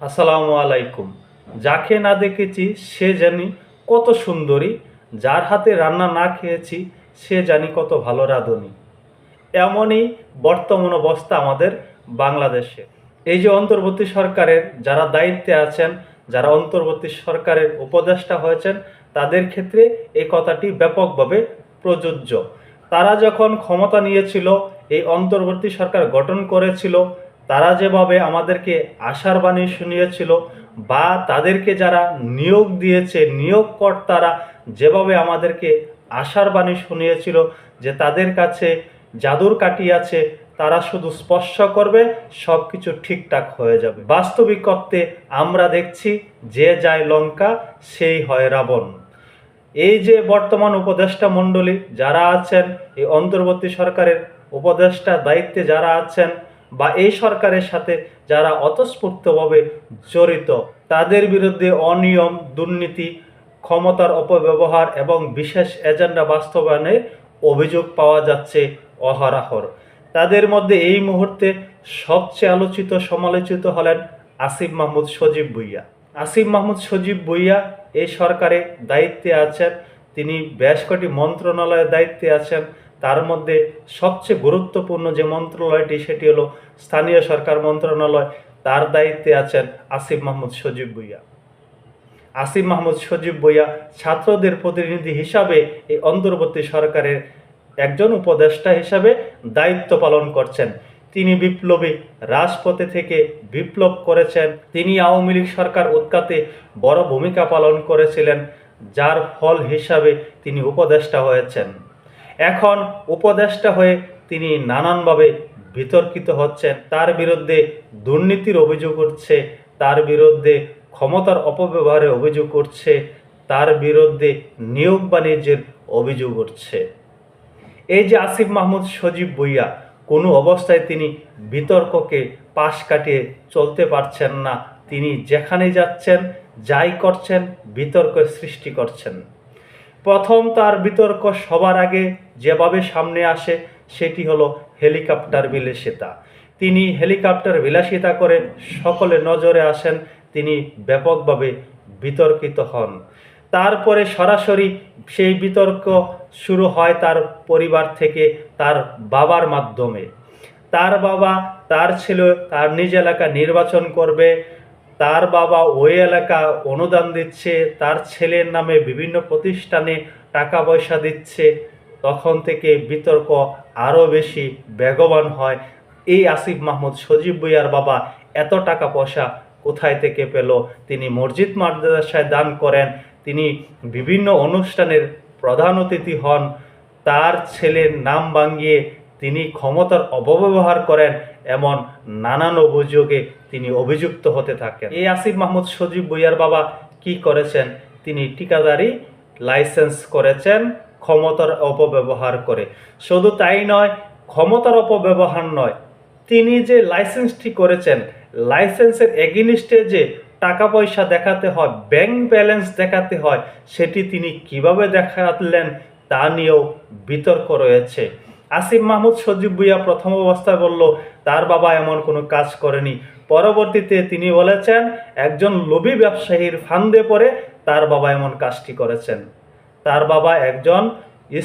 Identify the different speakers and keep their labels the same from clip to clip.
Speaker 1: আসসালামু আলাইকুম। যাকে না দেখেছি, সে জানি কত সুন্দরী। যার হাতে রান্না না খেয়েছি, সে জানি কত ভালো রাঁধুনি। এমনই বর্তমান অবস্থা আমাদের বাংলাদেশে। এই যে অন্তর্বর্তী সরকারের যারা দায়িত্বে আছেন, যারা অন্তর্বর্তী সরকারের উপদেষ্টা হয়েছেন, তাদের ক্ষেত্রে এই কথাটি ব্যাপকভাবে প্রযোজ্য। তারা যখন ক্ষমতা নিয়েছিল, এই অন্তর্বর্তী সরকার গঠন করেছিল তারা যেভাবে আমাদেরকে আশার বাণী শুনিয়েছিল বা তাদেরকে যারা নিয়োগ দিয়েছে, নিয়োগকর্তারা যেভাবে আমাদেরকে আশার বাণী শুনিয়েছিল যে তাদের কাছে জাদুর কাঠি আছে, তারা শুধু স্পর্শ করবে সব কিছু ঠিকঠাক হয়ে যাবে। বাস্তবিক অর্থে আমরা দেখছি যে যায় লঙ্কা, সেই হয় রাবণ। এই যে বর্তমান উপদেষ্টা মণ্ডলী যারা আছেন, এই অন্তর্বর্তী সরকারের উপদেষ্টা দায়িত্বে যারা আছেন বা এই সরকারের সাথে যারা অতস্ফূর্তভাবে জড়িত, তাদের বিরুদ্ধে অনিয়ম, দুর্নীতি, ক্ষমতার অপব্যবহার এবং বিশেষ এজেন্ডা বাস্তবায়নের অভিযোগ পাওয়া যাচ্ছে অহরাহর। তাদের মধ্যে এই মুহূর্তে সবচেয়ে আলোচিত, সমালোচিত হলেন আসিফ মাহমুদ সজীব ভুইয়া। আসিফ মাহমুদ সজীব ভুইয়া এই সরকারে দায়িত্বে আছেন, তিনি বেশ কটি মন্ত্রণালয়ের দায়িত্বে আছেন তার মধ্যে সবচেয়ে গুরুত্বপূর্ণ যে মন্ত্রণালয়টি, সেটি হলো স্থানীয় সরকার মন্ত্রণালয়। তার দায়িত্বে আছেন আসিফ মাহমুদ সজীব ভুইয়া। আসিফ মাহমুদ সজীব ভুইয়া ছাত্রদের প্রতিনিধি হিসাবে এই অন্তর্বর্তী সরকারের একজন উপদেষ্টা হিসাবে দায়িত্ব পালন করছেন। তিনি বিপ্লবী রাজপথে থেকে বিপ্লব করেছেন। তিনি আওয়ামী লীগ সরকার উৎকাতে বড় ভূমিকা পালন করেছিলেন, যার ফল হিসাবে তিনি উপদেষ্টা হয়েছেন। এখন উপদেষ্টা হয়ে তিনি নানানভাবে বিতর্কিত হচ্ছেন। তার বিরুদ্ধে দুর্নীতির অভিযোগ উঠছে, তার বিরুদ্ধে ক্ষমতার অপব্যবহারের অভিযোগ উঠছে, তার বিরুদ্ধে নিয়োগ বাণিজ্যের অভিযোগ উঠছে। এই যে আসিফ মাহমুদ সজীব বইয়া কোনো অবস্থায় তিনি বিতর্ককে পাশ কাটিয়ে চলতে পারছেন না। তিনি যেখানে যাচ্ছেন, যাই করছেন, বিতর্কের সৃষ্টি করছেন। প্রথম তার বিতর্ক সবার আগে যেভাবে সামনে আসে, সেটি হলো হেলিকপ্টার বিলাসিতা। তিনি হেলিকপ্টার বিলাসিতা করে সকলে নজরে আসেন, তিনি ব্যাপকভাবে বিতর্কিত হন। তারপরে সরাসরি সেই বিতর্ক শুরু হয় তার পরিবার থেকে, তার বাবার মাধ্যমে। তার বাবা, তার ছেলে, তার নিজ এলাকা নির্বাচন করবে। তার বাবা ওই এলাকা অনুদান দিচ্ছে, তার ছেলের নামে বিভিন্ন প্রতিষ্ঠানে টাকা পয়সা দিচ্ছে। তখন থেকে বিতর্ক আরও বেশি বেগবান হয়। এই আসিফ মাহমুদ, সজীব ভুইয়ার বাবা, এত টাকা পয়সা কোথায় থেকে পেল? তিনি মসজিদ মাদ্রাসায় দান করেন। তিনি বিভিন্ন অনুষ্ঠানের প্রধান অতিথি হন। তার ছেলের নাম ভাঙিয়ে তিনি ক্ষমতার অপব্যবহার করেন। এমন নানান অভিযোগে তিনি অভিযুক্ত হতে থাকেন। এই আসিফ মাহমুদ সজীব বইয়ার বাবা কি করেছেন? তিনি ঠিকাদারি, লাইসেন্স করেছেন, ক্ষমতার অপব্যবহার করে। শুধু তাই নয়, ক্ষমতার অপব্যবহার নয়, তিনি যে লাইসেন্সটি করেছেন, লাইসেন্সের এগেনিস্টে যে টাকা পয়সা দেখাতে হয়, ব্যাংক ব্যালেন্স দেখাতে হয়, সেটি তিনি কীভাবে দেখালেন তা নিয়েও বিতর্ক রয়েছে। আসিফ মাহমুদ সজীব ভুইয়া প্রথম অবস্থায় বলল, তার বাবা এমন কোনো কাজ করেনি। পরবর্তীতে তিনি বলেছেন, একজন লোভী ব্যবসায়ীর ফান্দে পড়ে তার বাবা এমন কাজটি করেছেন। তার বাবা একজন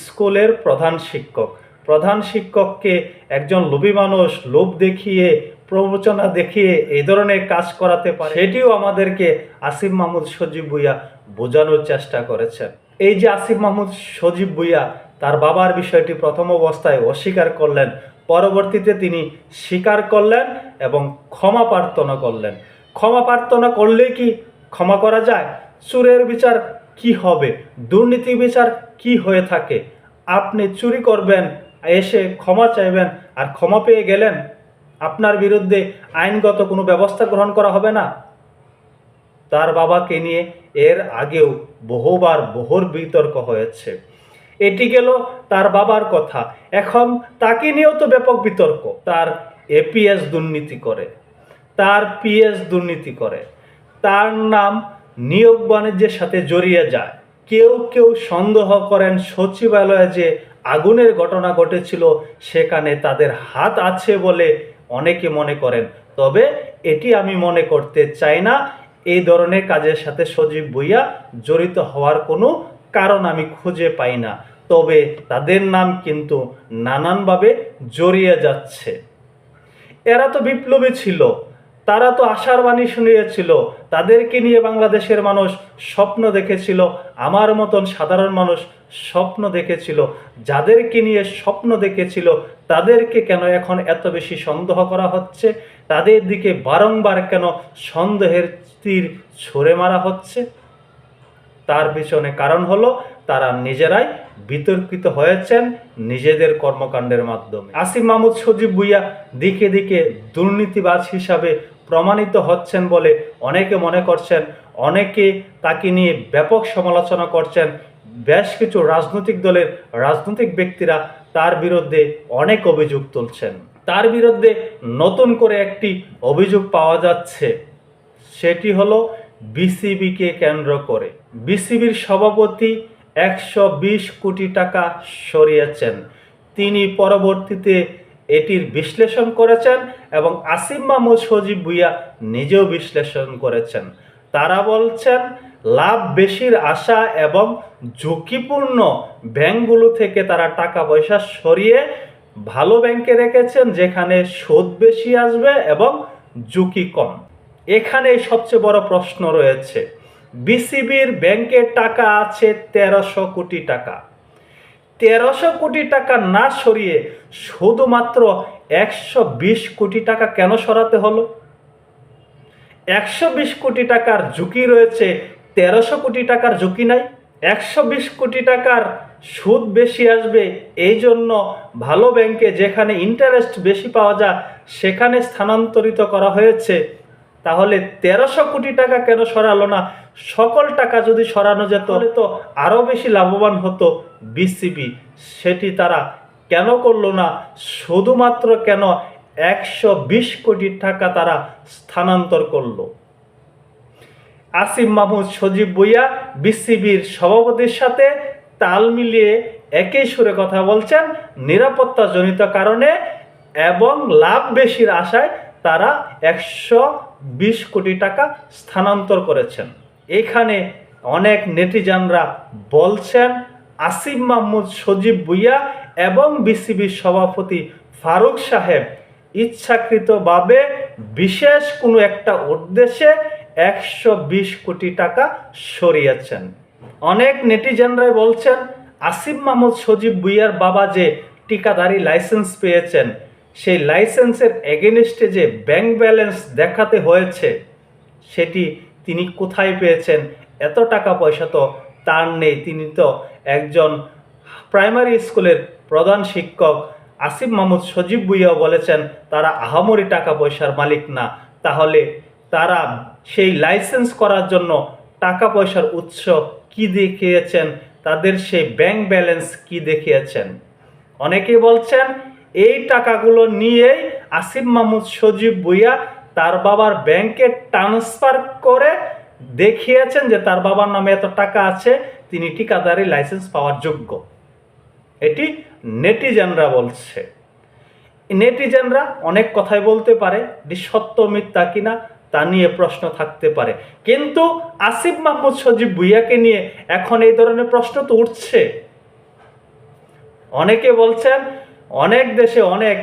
Speaker 1: স্কুলের প্রধান শিক্ষক। প্রধান শিক্ষককে একজন লোভী মানুষ লোভ দেখিয়ে, প্রবচনা দেখিয়ে এই ধরনের কাজ করাতে পারে। সেটিও আমাদেরকে আসিফ মাহমুদ সজীব ভুইয়া বোঝানোর চেষ্টা করেছেন। এই যে আসিফ মাহমুদ সজীব ভুইয়া তার বাবার বিষয়টি প্রথম অবস্থায় অস্বীকার করলেন, পরবর্তীতে তিনি স্বীকার করলেন এবং ক্ষমা প্রার্থনা করলেন। ক্ষমা প্রার্থনা করলে কি ক্ষমা করা যায়? চুরের বিচার কি হবে? দুর্নীতি বিচার কি হয়ে থাকে? আপনি চুরি করবেন, এসে ক্ষমা চাইবেন আর ক্ষমা পেয়ে গেলেন? আপনার বিরুদ্ধে আইনগত কোনো ব্যবস্থা গ্রহণ করা হবে না? তার বাবাকে নিয়ে এর আগেও বহুবার বহুর বিতর্ক হয়েছে। এটি গেল তার বাবার কথা। এখন তাকে নিয়েও তো ব্যাপক বিতর্ক। তার এপিএস দুর্নীতি করে। তার পিএস দুর্নীতি করে। তার নাম নিয়োগ বাণিজ্যের সাথে জড়িয়ে যায়। কেউ কেউ সন্দেহ করেন সচিবালয়ে যে আগুনের ঘটনা ঘটেছিল, সেখানে তাদের হাত আছে বলে অনেকে মনে করেন। তবে এটি আমি মনে করতে চাই না। এই ধরনের কাজের সাথে সজীব ভুইয়া জড়িত হওয়ার কোনো কারণ আমি খুঁজে পাই না। তবে তাদের নাম কিন্তু নানানভাবে জড়িয়ে যাচ্ছে। এরা তো বিপ্লবী ছিল, তারা তো আশার বাণী শুনিয়েছিল, তাদেরকে নিয়ে বাংলাদেশের মানুষ স্বপ্ন দেখেছিল, আমার মতন সাধারণ মানুষ স্বপ্ন দেখেছিল, যাদেরকে নিয়ে স্বপ্ন দেখেছিল, তাদেরকে কেন এখন এত বেশি সন্দেহ করা হচ্ছে? তাদের দিকে বারংবার কেন সন্দেহের তীর ছুঁড়ে মারা হচ্ছে? তার পিছনে কারণ হলো তারা নিজেরাই বিতর্কিত হয়েছেন নিজেদের কর্মকাণ্ডের মাধ্যমে। আসিফ মাহমুদ, সজীব ভুইয়া দিকে দিকে দুর্নীতিবাজ হিসাবে প্রমাণিত হচ্ছেন বলে অনেকে মনে করছেন, অনেকে তাকে নিয়ে ব্যাপক সমালোচনা করছেন। বেশ কিছু রাজনৈতিক দলের রাজনৈতিক ব্যক্তিরা তার বিরুদ্ধে অনেক অভিযোগ তুলছেন। তার বিরুদ্ধে নতুন করে একটি অভিযোগ পাওয়া যাচ্ছে। সেটি হলো বিসিবিকে কেন্দ্র করে। বিসিবির সভাপতি একশো বিশ কোটি টাকা সরিয়েছেন। তিনি পরবর্তীতে এটির বিশ্লেষণ করেছেন এবং আসিম মাহমুদ সজীব ভুইয়া নিজেও বিশ্লেষণ করেছেন। তারা বলছেন, লাভ বেশির আশা এবং ঝুঁকিপূর্ণ ব্যাংকগুলো থেকে তারা টাকা পয়সা সরিয়ে ভালো ব্যাংকে রেখেছেন, যেখানে সুদ বেশি আসবে এবং ঝুঁকি কম। এখানে সবচেয়ে বড় প্রশ্ন রয়েছে, বিসিবির ব্যাংকের টাকা আছে তেরোশো কোটি টাকা। তেরোশো কোটি টাকা না সরিয়ে শুধুমাত্র একশো বিশ কোটি টাকা কেন সরাতে হলো? একশো বিশ কোটি টাকার ঝুঁকি রয়েছে, তেরোশো কোটি টাকার ঝুঁকি নাই। একশো বিশ কোটি টাকার সুদ বেশি আসবে, এই জন্য ভালো ব্যাংকে যেখানে ইন্টারেস্ট বেশি পাওয়া যায়, সেখানে স্থানান্তরিত করা হয়েছে তাহলে তেরোশো কোটি টাকা কেন সরালো না? সকল টাকা যদি সরানো যেত, তাহলে তো আরও বেশি লাভবান হতো বিসিবি সেটি তারা কেন করল না? শুধুমাত্র কেন একশো বিশ কোটি টাকা তারা স্থানান্তর করল। আসিফ মাহমুদ সজীব বইয়া বিসিবির সভাপতির সাথে তাল মিলিয়ে একই সুরে কথা বলছেন, নিরাপত্তাজনিত কারণে এবং লাভ বেশির আশায় তারা একশো বিশ কোটি টাকা স্থানান্তর করেছেন। এখানে অনেক নেটিজানরা বলছেন, আসিফ মাহমুদ, সজীব ভুইয়া এবং বিসিবির সভাপতি ফারুক সাহেব ইচ্ছাকৃতভাবে বিশেষ কোনো একটা উদ্দেশ্যে একশো বিশ কোটি টাকা সরিয়েছেন। অনেক নেটিজেনরাই বলছেন, আসিফ মাহমুদ, সজীব ভুইয়ার বাবা যে টিকাদারি লাইসেন্স পেয়েছেন সেই লাইসেন্সের এগেনস্টে যে ব্যাংক ব্যালেন্স দেখাতে হয়েছে, সেটি তিনি কোথায় পেয়েছেন, এত টাকা পয়সা তো তার নেই। তিনি তো একজন প্রাইমারি স্কুলের প্রধান শিক্ষক। আসিফ মাহমুদ সজীব ভুইয়া বলেছেন, তারা আহামরি টাকা পয়সার মালিক না। তাহলে তারা সেই লাইসেন্স করার জন্য টাকা পয়সার উৎস কি দেখিয়েছেন? তাদের সেই ব্যাংক ব্যালেন্স কি দেখিয়েছেন? অনেকেই বলছেন এই টাকাগুলো নিয়েই আসিফ মাহমুদ সজীব ভুইয়া তার বাবার ব্যাংকে ট্রান্সফার করে দেখিয়েছেন যে তার বাবার নামে এত টাকা আছে, তিনি ঠিকাদারি লাইসেন্স পাওয়ার যোগ্য। এটি নেটিজেনরা বলছে। নেটিজেনরা অনেক কথাই বলতে পারে, এটি সত্য মিথ্যা কিনা তা নিয়ে প্রশ্ন থাকতে পারে। কিন্তু আসিফ মাহমুদ সজীব ভুইয়াকে নিয়ে এখন এই ধরনের প্রশ্ন তো উঠছে। অনেকে বলছেন অনেক দেশে অনেক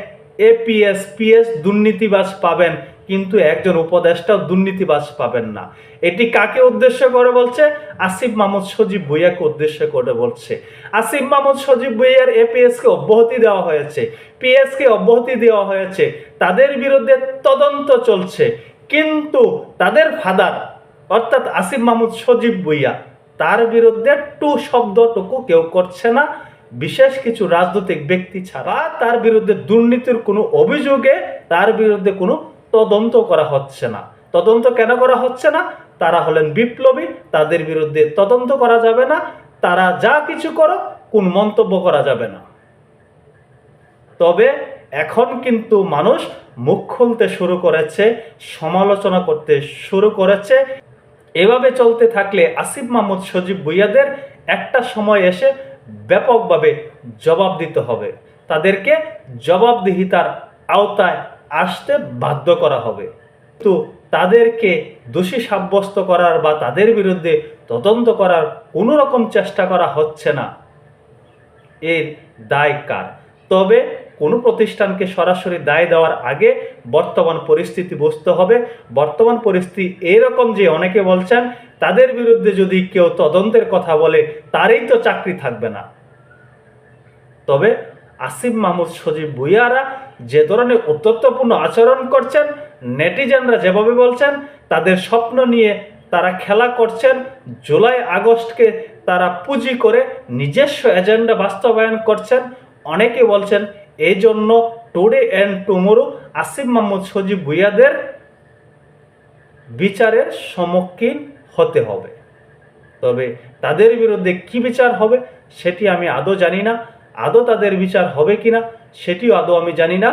Speaker 1: এপিএস পিএস দুর্নীতিবাজ পাবেন, কিন্তু একজন উপদেষ্টাও দুর্নীতিবাজ পাবেন না। এটি কাকে উদ্দেশ্য করে বলছে? আসিফ মাহমুদ সজীব ভুইয়াকে উদ্দেশ্য করে বলছে। আসিফ মাহমুদ সজীব ভুইয়ার এপিএসকে অব্যাহতি দেওয়া হয়েছে। পিএসকে অব্যাহতি দেওয়া হয়েছে। তাদের বিরুদ্ধে তদন্ত চলছে। কিন্তু তাদের ফাদার, অর্থাৎ আসিফ মাহমুদ সজীব ভুইয়া, তার বিরুদ্ধে টু শব্দটুকু কেউ করছে না। বিশেষ কিছু রাজনৈতিক ব্যক্তি ছাড়া তার বিরুদ্ধে দুর্নীতির কোনো অভিযোগে তার বিরুদ্ধে কোনো তদন্ত করা হচ্ছে না। তদন্ত কেন করা হচ্ছে না? তারা হলেন বিপ্লবী, তাদের বিরুদ্ধে তদন্ত করা যাবে না। তারা যা কিছু করো কোন মন্তব্য করা যাবে না। তবে এখন কিন্তু মানুষ মুখ খুলতে শুরু করেছে, সমালোচনা করতে শুরু করেছে। এভাবে চলতে থাকলে আসিফ মাহমুদ সজীব ভুইয়াদের একটা সময় এসে ব্যাপকভাবে জবাব দিতে হবে। তাদেরকে জবাবদিহিতার আওতায় আসতে বাধ্য করা হবে। তো তাদেরকে দোষী সাব্যস্ত করার বা তাদের বিরুদ্ধে তদন্ত করার কোনো রকম চেষ্টা করা হচ্ছে না। এর দায় কার? তবে কোনো প্রতিষ্ঠানকে সরাসরি দায় দেওয়ার আগে বর্তমান পরিস্থিতি বুঝতে হবে। বর্তমান পরিস্থিতি এরকম যে অনেকে বলছেন, তাদের বিরুদ্ধে যদি কেউ তদন্তের কথা বলে, তারই তো চাকরি থাকবে না। তবে আসিফ মাহমুদ সজীব ভুইয়ারা যে ধরনের উত্তত্বপূর্ণ আচরণ করছেন, নেটিজেনরা যেভাবে বলছেন, তাদের স্বপ্ন নিয়ে তারা খেলা করছেন। জুলাই আগস্টকে তারা পুঁজি করে নিজস্ব এজেন্ডা বাস্তবায়ন করছেন। অনেকে বলছেন এই জন্য today and tomorrow Asif Mahmud Sajeeb ভুইয়াদের বিচারের সম্মুখীন হতে হবে। তবে তাদের বিরুদ্ধে কি বিচার হবে সেটি আমি আদৌ জানি না। আদৌ তাদের বিচার হবে কিনা সেটিও আদৌ আমি জানি না।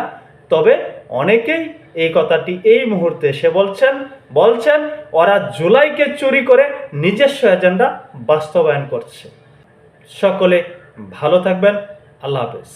Speaker 1: তবে অনেকেই এই কথাটি এই মুহূর্তে সে বলছেন বলছেন, ওরা জুলাইকে চুরি করে নিজস্ব এজেন্ডা বাস্তবায়ন করছে। সকলে ভালো থাকবেন। আল্লাহ হাফেজ।